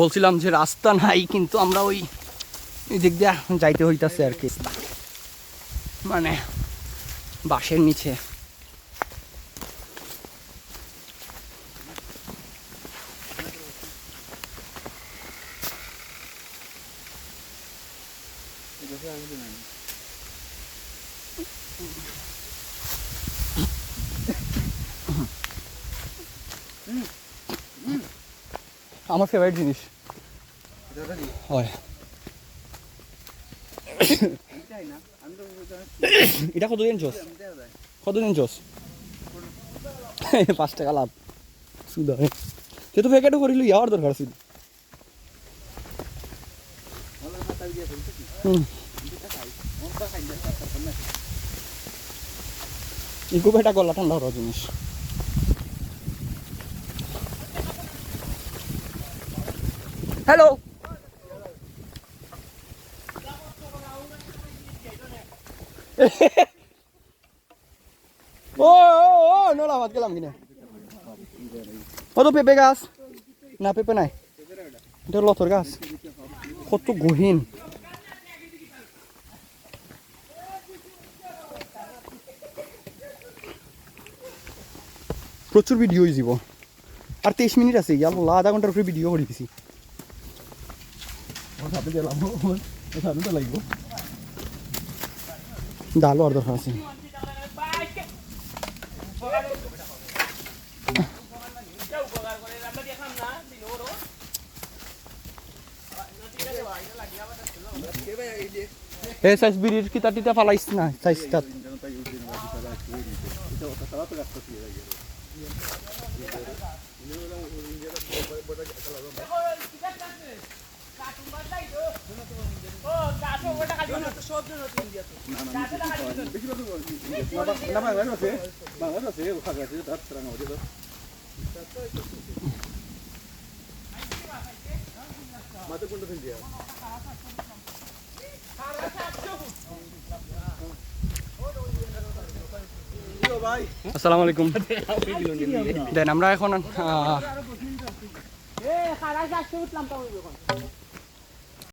বলছিলাম যে রাস্তা নাই, কিন্তু আমরা ওই দিক দিয়ে যাইতে হইতাছে আর কি। মানে বাঁশের নিচে। আমার ফেভারিট জিনিস। হয়। এটা কতদিন চোস কতদিন চোস পাঁচ টাকা লাভ। সুদ। সে তো প্যাকেটও করিল ইয়ার দরকার ছিল ইকো বেটা গলা ঠান্ডা হওয়ার জিনিস। হ্যালো ও ও নোলা ভাত গেলাম কিনা ও তো পেঁপে গাছ না পেঁপে নাই এটা লথর গাছ কত গহীন প্রচুর ভিডিও যাব আর তেইশ মিনিট আছে ইয়ার আধা ঘণ্টার উপরে ভিডিও করে দিছি সাথে গেলাম সাথে তো লাগবো ডালও আর দরকার আছে এ সাইজ বিড়ির কিতা টিতা ফালাইছ না? সাইজটা আসসালামু আলাইকুম। দেন আমরা এখন